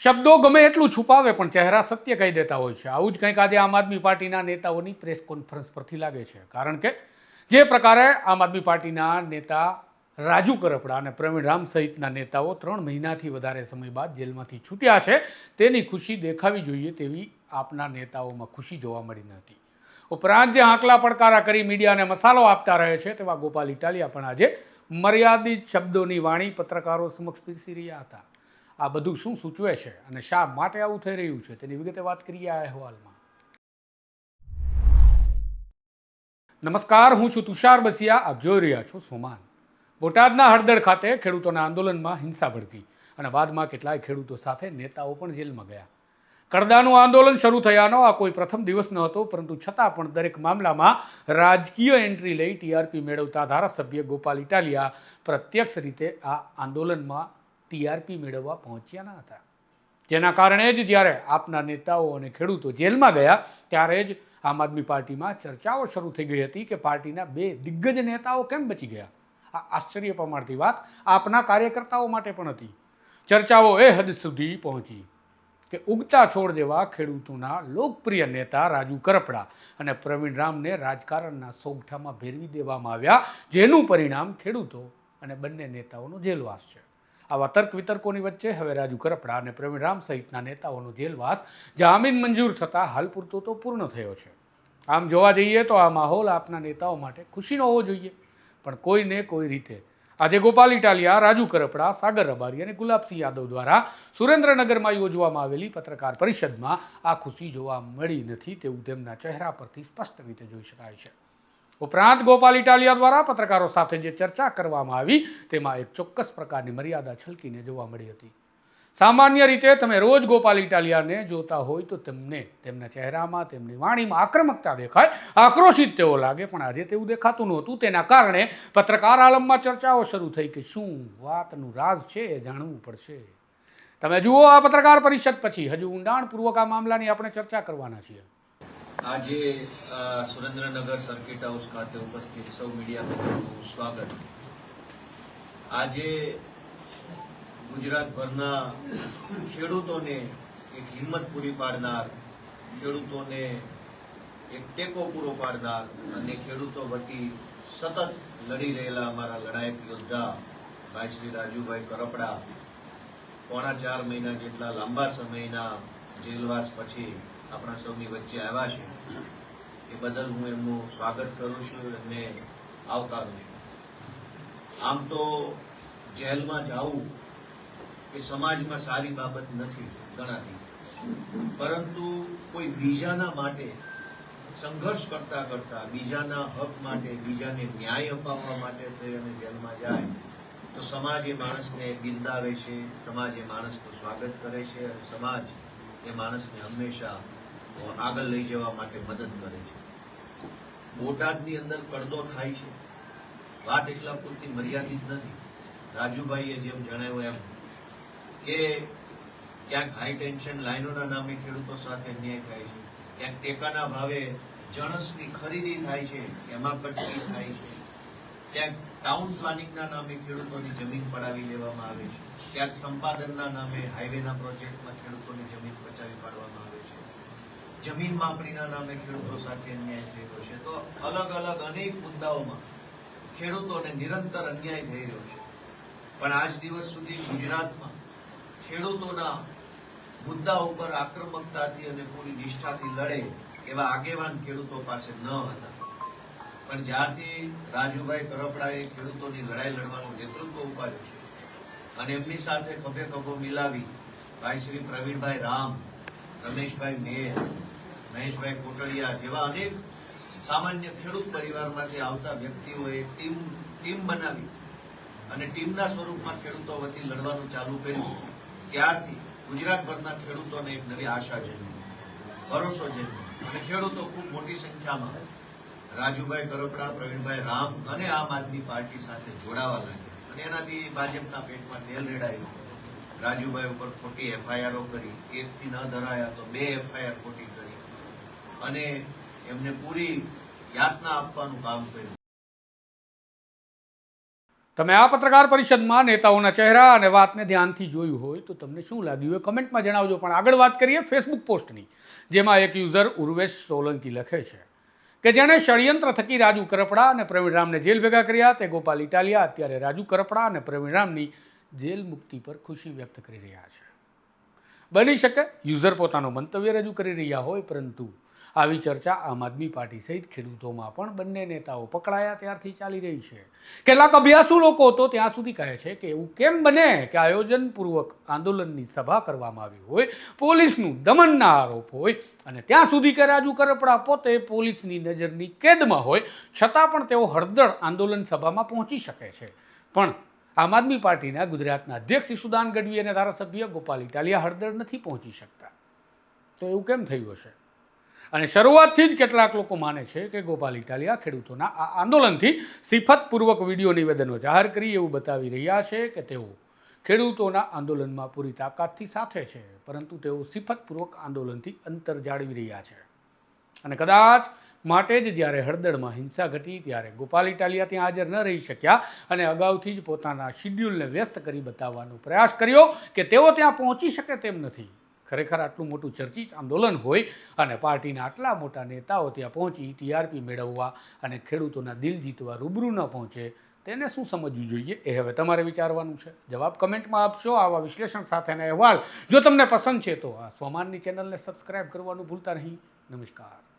શબ્દો ગમે એટલું છુપાવે, પણ ચહેરા સત્ય કહી દેતા હોય છે. આવું જ કંઈક આજે આમ આદમી પાર્ટીના નેતાઓની પ્રેસ કોન્ફરન્સ પરથી લાગે છે. કારણ કે જે પ્રકારે આમ આદમી પાર્ટીના નેતા રાજુ કરપડા અને પ્રવીણ રામ સહિતના નેતાઓ ત્રણ મહિનાથી વધારે સમય બાદ જેલમાંથી છૂટ્યા છે, તેની ખુશી દેખાવી જોઈએ તેવી આપના નેતાઓમાં ખુશી જોવા મળી નથી. ઉપરાંત જે આંકલા પડકારા કરી મીડિયાને મસાલો આપતા રહે છે, તેવા ગોપાલ ઇટાલિયા પણ આજે મર્યાદિત શબ્દોની વાણી પત્રકારો સમક્ષ પીરસી રહ્યા હતા. આ બધું શું સૂચવે છે અને શા માટે આવું થઈ રહ્યું છે? તેની વિગતે વાત કરીએ આ અહેવાલમાં. નમસ્કાર, હું છું તુષાર બસિયા. આપ જોઈ રહ્યા છો સોમાન. બોટાદના હળદળ ખાતે ખેડૂતોના આંદોલનમાં હિંસા ભડકી અને બાદમાં કેટલાય ખેડૂતો સાથે નેતાઓ પણ જેલમાં ગયા. કડદાનું આંદોલન શરૂ થયાનો આ કોઈ પ્રથમ દિવસ ન હતો, પરંતુ છતાં પણ દરેક મામલામાં રાજકીય એન્ટ્રી લઈ ટીઆરપી મેળવતા ધારાસભ્ય ગોપાલ ઇટાલિયા પ્રત્યક્ષ રીતે આ આંદોલનમાં ટીઆરપી મેળવવા પહોંચ્યા ન હતા. જેના કારણે જ જ્યારે આપના નેતાઓ અને ખેડૂતો જેલમાં ગયા, ત્યારે જ આમ આદમી પાર્ટીમાં ચર્ચાઓ શરૂ થઈ ગઈ હતી કે પાર્ટીના બે દિગ્ગજ નેતાઓ કેમ બચી ગયા? આ આશ્ચર્ય પ્રમાણથી વાત આપના કાર્યકર્તાઓ માટે પણ હતી. ચર્ચાઓ એ હદ સુધી પહોંચી કે ઉગતા છોડ જેવા ખેડૂતોના લોકપ્રિય નેતા રાજુ કરપડા અને પ્રવીણ રામને રાજકારણના સોગઠામાં ભેરવી દેવામાં આવ્યા, જેનું પરિણામ ખેડૂતો અને બંને નેતાઓનો જેલવાસ છે. આવા તર્ક વિતર્કોની વચ્ચે હવે રાજુ કરપડા અને પ્રવીણરામ સહિતના નેતાઓનો જેલવાસ જામીન મંજૂર થતાં હાલ પૂરતો તો પૂર્ણ થયો છે. આમ જોવા જઈએ તો આ માહોલ આપના નેતાઓ માટે ખુશીનો હોવો જોઈએ. પણ કોઈને કોઈ રીતે. આજે ગોપાલ ઇટાલિયા, રાજુ કરપડા, સાગર રબારી અને ગુલાબસિંહ યાદવ દ્વારા સુરેન્દ્રનગરમાં યોજવામાં આવેલી પત્રકાર પરિષદમાં આ ખુશી જોવા મળી નથી તેવું તેમના ચહેરા પરથી સ્પષ્ટ રીતે જોઈ શકાય છે. ઉપરાંત ગોપાલ ઇટાલિયા દ્વારા પત્રકારો સાથે જે ચર્ચા કરવામાં આવી, તેમાં એક ચોક્કસ પ્રકારની મર્યાદા છલકીને જોવા મળી હતી. સામાન્ય રીતે તમે રોજ ગોપાલ ઇટાલિયાને જોતા હોય તો તેમને, તેમના ચહેરામાં, તેમની વાણીમાં આક્રમકતા દેખાય, આક્રોશિત તેઓ લાગે, પણ આજે તેવું દેખાતું નહોતું. તેના કારણે પત્રકાર આલમમાં ચર્ચાઓ શરૂ થઈ કે શું વાતનું રાજ છે એ જાણવું પડશે. તમે જુઓ આ પત્રકાર પરિષદ પછી. હજુ ઊંડાણપૂર્વક આ મામલાની આપણે ચર્ચા કરવાના છીએ. આજે સુરેન્દ્રનગર સર્કિટ હાઉસ ખાતે ઉપસ્થિત સૌ મીડિયા મિત્રોનું સ્વાગત. આજે ગુજરાતભરના ખેડૂતોને એક હિંમત પૂરી પાડનાર, ખેડૂતોને એક ટેકો પૂરો પાડનાર અને ખેડૂતો વતી સતત લડી રહેલા અમારા લડાયક યોદ્ધા ભાઈ શ્રી રાજુભાઈ કરપડા. પોણા ચાર મહિના જેટલા લાંબા સમયના જેલવાસ પછી આપણા સૌની વચ્ચે આવ્યા છે. એ બદલ હું એમનું સ્વાગત કરું છું એમને આવકારું છું. આમ તો જેલમાં જવું એ સમાજમાં સારી બાબત નથી, ગણાતી. પરંતુ કોઈ બીજાના માટે સંઘર્ષ કરતા કરતા, બીજાના હક માટે, બીજાને ન્યાય અપાવવા માટે થઈ અને જેલમાં જાય, તો સમાજ એ માણસને બિરદાવે છે, સમાજ એ માણસનું સ્વાગત કરે છે અને સમાજ એ માણસને હંમેશા આગળ લઈ જવા માટે મદદ કરે છે. બોટાદની અંદર પડદો થાય છે. વાત એટલા પૂરતી મર્યાદિત નથી. રાજુભાઈએ જેમ જણાવ્યું એમ કે ક્યાંક હાઈ ટેન્શન લાઈનોના નામે ખેડૂતો સાથે અન્યાય થાય છે. ક્યાંક ટેકાના ભાવે જણસની ખરીદી થાય છે. એમાં કટકી થાય છે. ક્યાંક ટાઉન પ્લાનિંગના નામે ખેડૂતોની જમીન પડાવી લેવામાં આવે છે. ક્યાંક સંપાદનના નામે હાઈવેના પ્રોજેક્ટમાં ખેડૂતોની જમીન બચાવી પાડવામાં આવે છે. જમીન માપણીના નામે ખેડૂતો સાથે અન્યાય થઈ રહ્યો છે. તો અલગ અલગ અનેક મુદ્દાઓમાં ખેડૂતોને નિરંતર અન્યાય થઈ રહ્યો છે. પણ આજ દિવસ સુધી ગુજરાતમાં ખેડૂતોના મુદ્દા ઉપર આક્રમકતાથી અને પૂરી નિષ્ઠાથી લડે એવા આગેવાન ખેડૂતો પાસે ન હતા. પણ જ્યારથી રાજુભાઈ કરપડાએ ખેડૂતોની લડાઈ લડવાનું નેતૃત્વ ઉપાડ્યું છે અને એમની સાથે ખભે ખભો મિલાવી ભાઈ શ્રી પ્રવીણભાઈ રામ, રમેશભાઈ મેર મહેશભાઈ કોટડિયા જેવા અનેક સામાન્ય ખેડૂત પરિવારમાંથી આવતા વ્યક્તિઓએ ટીમ ટીમ બનાવી અને ટીમના સ્વરૂપમાં ખેડૂતો વતી લડવાનું ચાલુ કર્યું. ત્યારથી ગુજરાતભરના ખેડૂતોને એક નવી આશા જન્મી, ભરોસો જન્મ્યો અને ખેડૂતો ખૂબ મોટી સંખ્યામાં રાજુભાઈ કરપડા, પ્રવીણભાઈ રામ અને આમ આદમી પાર્ટી સાથે જોડાવા લાગ્યા. અને એનાથી ભાજપના પેટમાં તેલ રેડાયું. રાજુભાઈ ઉપર ખોટી એફઆઈઆરો કરી, એકથી ન ધરાયા તો બે એફઆઈઆર ખોટી કરી. અને એમને પૂરી યાતના આપવાનું કામ કર્યું. તમે આ પત્રકાર પરિષદમાં નેતાઓના ચહેરા અને વાતને ધ્યાનથી જોયું હોય તો તમને શું લાગ્યું એ કમેન્ટમાં જણાવજો. પણ આગળ વાત કરીએ ફેસબુક પોસ્ટની, જેમાં એક યુઝર ઉર્વેશ સોલંકી લખે છે. કે જેણે ષડયંત્ર થકી રાજુ કરપડા અને પ્રવીણ રામને જેલ ભેગા કર્યા, તે ગોપાલ ઇટાલિયા અત્યારે રાજુ કરપડા અને પ્રવીણ રામની જેલ મુક્તિ પર ખુશી વ્યક્ત કરી રહ્યા છે. બની શકે, યુઝર પોતાનું મંતવ્ય રજૂ કરી રહ્યા હોય, પરંતુ આવી ચર્ચા આમ આદમી પાર્ટી સહિત ખેડૂતોમાં પણ બંને નેતાઓ પકડાયા ત્યારથી ચાલી રહી છે. કેટલાક અભ્યાસુ લોકો તો ત્યાં સુધી કહે છે કે એવું કેમ બને કે આયોજનપૂર્વક આંદોલનની સભા કરવામાં આવી હોય, પોલીસનું દમનના આરોપ હોય અને ત્યાં સુધી કે રાજુ કરપડા પોતે પોલીસની નજરની કેદમાં હોય, છતાં પણ તેઓ હળદળ આંદોલન સભામાં પહોંચી શકે છે. પણ આમ આદમી પાર્ટીના ગુજરાતના અધ્યક્ષ ઈસુદાન ગઢવી અને ધારાસભ્ય ગોપાલ ઇટાલિયા હળદર નથી પહોંચી શકતા. તો એવું કેમ થયું હશે? અને શરૂઆતથી જ કેટલાક લોકો માને છે કે ગોપાલ ઇટાલિયા ખેડૂતોના આ આંદોલનથી સિફતપૂર્વક વીડિયો નિવેદનો જાહેર કરી એવું બતાવી રહ્યા છે કે તેઓ ખેડૂતોના આંદોલનમાં પૂરી તાકાતથી સાથે છે, પરંતુ તેઓ સિફતપૂર્વક આંદોલનથી અંતર જાળવી રહ્યા છે. અને કદાચ માટે જ જ્યારે હળદળમાં હિંસા ઘટી ત્યારે ગોપાલ ઇટાલિયા ત્યાં હાજર ન રહી શક્યા અને અગાઉથી જ પોતાના શિડ્યુલને વ્યસ્ત કરી બતાવવાનો પ્રયાસ કર્યો કે તેઓ ત્યાં પહોંચી શકે તેમ નથી. ખરેખર આટલું મોટું ચર્ચિત આંદોલન હોય અને પાર્ટીના આટલા મોટા નેતાઓ ત્યાં પહોંચી ટીઆરપી મેળવવા અને ખેડૂતોના દિલ જીતવા રૂબરૂ ન પહોંચે, તેને શું સમજવું જોઈએ? એ હવે તમારે વિચારવાનું છે. જવાબ કમેન્ટમાં આપશો, આવા વિશ્લેષણ સાથેના અહેવાલ. જો તમને પસંદ છે તો આ સોમાનની ચેનલને સબસ્ક્રાઇબ કરવાનું ભૂલતા નહીં. નમસ્કાર.